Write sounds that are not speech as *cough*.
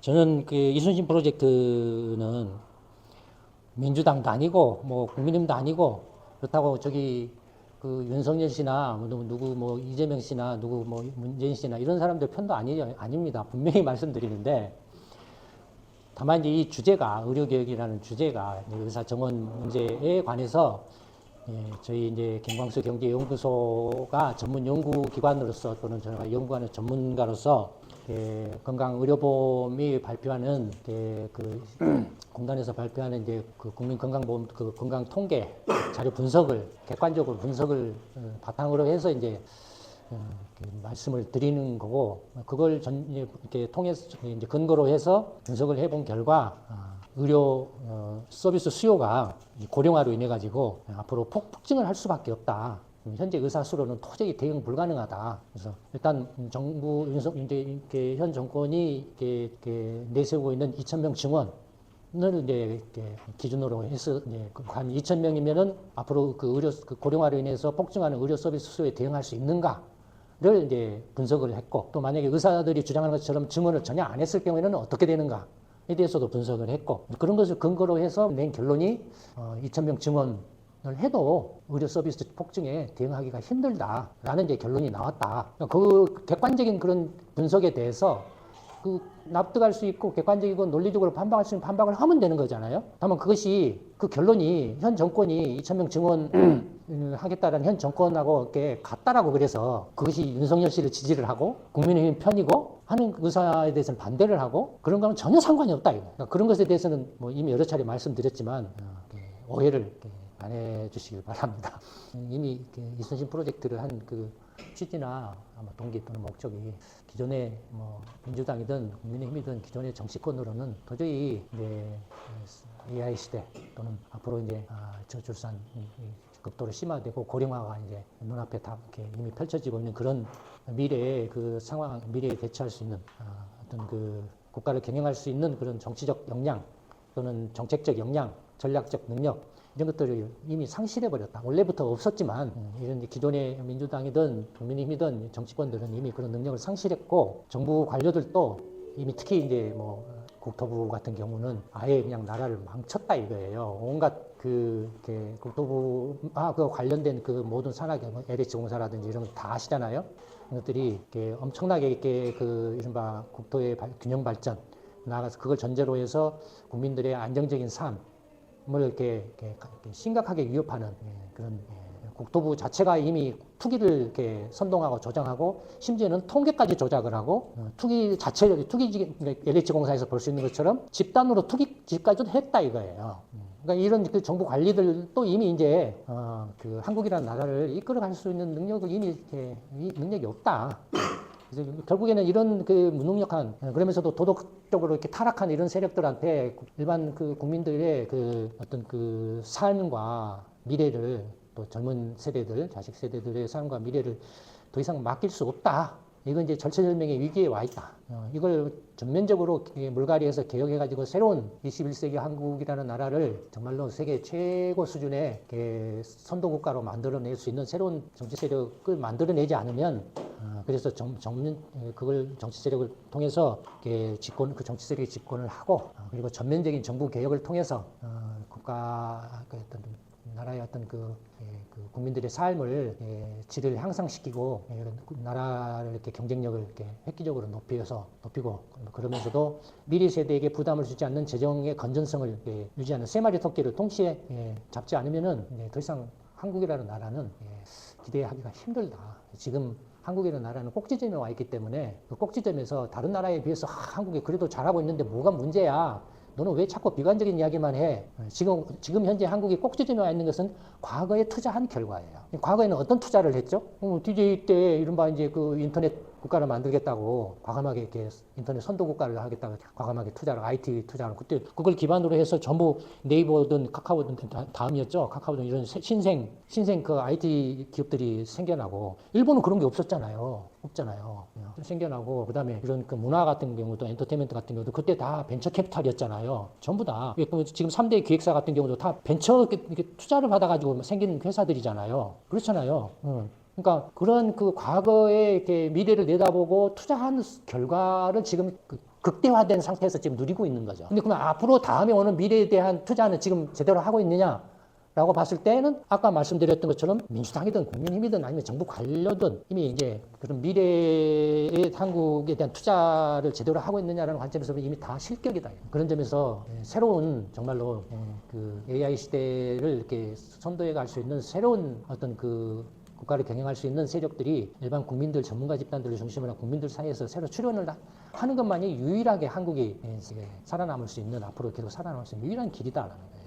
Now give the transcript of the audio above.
저는 그 이순신 프로젝트는 민주당도 아니고 뭐 국민의힘도 아니고 그렇다고 저기 그 윤석열 씨나 뭐 누구, 뭐 이재명 씨나 누구 뭐 문재인 씨나 이런 사람들 편도 아니 아닙니다. 분명히 *laughs* 말씀드리는데 다만 이제 이 주제가 의료개혁이라는 주제가 의사 정원 문제에 관해서 예, 저희 이제 김광수 경제연구소가 전문 연구기관으로서 또는 저희가 연구하는 전문가로서 예, 건강의료보험이 발표하는 예, 그 *clears throat* 공단에서 발표하는 이제 그 국민건강보험 그 건강 통계 자료 분석을 객관적으로 분석을 어, 바탕으로 해서 이제 어, 말씀을 드리는 거고 그걸 전 이렇게 통해서 이제 근거로 해서 분석을 해본 결과 아, 의료 어, 서비스 수요가 이 고령화로 인해 가지고 앞으로 폭증을 할 수밖에 없다. 현재 의사 수로는 도저히 대응 불가능하다. 그래서 일단 정부 윤석 이제 현 정권이 이렇게, 이렇게 내세우고 있는 2천 명 증원 을 이제 이렇게 기준으로 해서 이제 그한 2천 명이면은 앞으로 그 의료 그 고령화로 인해서 폭증하는 의료 서비스 수요에 대응할 수 있는가 를 이제 분석을 했고 또 만약에 의사들이 주장하는 것처럼 증언을 전혀 안 했을 경우에는 어떻게 되는가 에 대해서도 분석을 했고 그런 것을 근거로 해서 낸 결론이 어, 2천 명 증원을 해도 의료 서비스 폭증에 대응하기가 힘들다라는 이제 결론이 나왔다. 그 객관적인 그런 분석에 대해서 그 납득할 수 있고 객관적이고 논리적으로 반박할 수 있는 반박을 하면 되는 거잖아요. 다만 그것이 그 결론이 현 정권이 2천 명 증원 음, 하겠다라는 현 정권하고 이렇게 같다라고 그래서 그것이 윤석열 씨를 지지를 하고 국민의힘 편이고 하는 의사에 대해서는 반대를 하고 그런 거는 전혀 상관이 없다 이거. 그러니까 그런 것에 대해서는 뭐 이미 여러 차례 말씀드렸지만 어, 오해를 안 해주시길 바랍니다. *laughs* 이미 이순신 프로젝트를 한 그 취지나 아마 동기 또는 목적이 기존의 뭐 민주당이든 국민의힘이든 기존의 정치권으로는 도저히 이제 AI 시대 또는 앞으로 이제 아, 저출산 극도로 심화되고 고령화가 이제 눈앞에 다 이렇게 이미 펼쳐지고 있는 그런 미래의 그 상황, 미래에 대처할 수 있는 아, 어떤 그 국가를 경영할 수 있는 그런 정치적 역량 또는 정책적 역량, 전략적 능력 이런 것들을 이미 상실해 버렸다. 원래부터 없었지만 음, 이런 기존의 민주당이든 국민의힘이든 정치권들은 이미 그런 능력을 상실했고 정부 관료들도 이미 특히 이제 뭐 국토부 같은 경우는 아예 그냥 나라를 망쳤다 이거예요. 온갖 그 국토부와 그 관련된 그 모든 산학 LH 공사라든지 이런 거다 아시잖아요. 이것들이 이렇게 엄청나게 이렇게 그 이른바 국토의 발- 균형 발전 나아가서 그걸 전제로 해서 국민들의 안정적인 삶을 이렇게, 이렇게 심각하게 위협하는 예, 그런 예, 국토부 자체가 이미 투기를 이렇게 선동하고 조장하고 심지어는 통계까지 조작을 하고 어, 투기 자체 투기 LH 공사에서 볼 수 있는 것처럼 집단으로 투기 집까지도 했다 이거예요. 음. 그러니까 이런 그 정부 관리들도 이미 이제 어, 그 한국이라는 나라를 이끌어갈 수 있는 능력을 이미 이렇게 이 능력이 없다. 그래서 결국에는 이런 그 무능력한 어, 그러면서도 도덕적으로 이렇게 타락한 이런 세력들한테 일반 그 국민들의 그 어떤 그 삶과 미래를 또 젊은 세대들 자식 세대들의 삶과 미래를 더 이상 맡길 수 없다. 이건 이제 절체절명의 위기에 와 있다. 어, 이걸 전면적으로 이 물갈이해서 개혁해가지고 새로운 21세기 한국이라는 나라를 정말로 세계 최고 수준의 선도국가로 만들어낼 수 있는 새로운 정치 세력을 만들어내지 않으면 어, 그래서 정, 정면 에, 그걸 정치 세력을 통해서 집권 그 정치 세력이 집권을 하고 어, 그리고 전면적인 정부 개혁을 통해서 어, 국가 그 어떤 나라의 어떤 그, 예, 그 국민들의 삶을 예, 질을 향상시키고 예, 나라를 이렇게 경쟁력을 이렇게 획기적으로 높여서 높이고 그러면서도 미래 세대에게 부담을 주지 않는 재정의 건전성을 예, 유지하는 세 마리 토끼를 동시에 예, 잡지 않으면은 예, 더 이상 한국이라는 나라는 예, 기대하기가 힘들다. 지금 한국이라는 나라는 꼭지점에 와 있기 때문에 그 꼭지점에서 다른 나라에 비해서 아, 한국이 그래도 잘하고 있는데 뭐가 문제야? 너는 왜 자꾸 비관적인 이야기만 해? 지금, 지금 현재 한국이 꼭지점에 와 있는 것은 과거에 투자한 결과예요. 과거에는 어떤 투자를 했죠? 어, DJ 때 이른바 이제 그 인터넷 국가를 만들겠다고 과감하게 이렇게 인터넷 선도 국가를 하겠다고 과감하게 투자를 IT 투자를 그때 그걸 기반으로 해서 전부 네이버든 카카오든 다- 다음이었죠. 카카오든 이런 새- 신생 신생 그 IT 기업들이 생겨나고 일본은 그런 게 없었잖아요. 없잖아요. 어, 생겨나고 그다음에 이런 그 문화 같은 경우도 엔터테인먼트 같은 경우도 그때 다 벤처 캐피탈이었잖아요. 전부 다 예, 그 지금 3대 기획사 같은 경우도 다 벤처 이렇게, 투자를 받아가지고 생긴 회사들이잖아요. 그렇잖아요. 어. 그러니까 그런 그 과거에 이렇게 미래를 내다보고 투자한 결과를 지금 그 극대화된 상태에서 지금 누리고 있는 거죠. 근데 그러면 앞으로 다음에 오는 미래에 대한 투자는 지금 제대로 하고 있느냐? 라고 봤을 때는 아까 말씀드렸던 것처럼 민주당이든 국민힘이든 아니면 정부 관료든 이미 이제 그런 미래의 한국에 대한 투자를 제대로 하고 있느냐라는 관점에서 이미 다 실격이다. 그런 점에서 예, 새로운 정말로 예, 그 AI 시대를 이렇게 선도해 갈 수 있는 새로운 어떤 그 국가를 경영할 수 있는 세력들이 일반 국민들 전문가 집단들을 중심으로 한 국민들 사이에서 새로 출현을 하- 하는 것만이 유일하게 한국이 예, 살아남을 수 있는 앞으로 계속 살아남을 수 있는 유일한 길이다라는 거예요.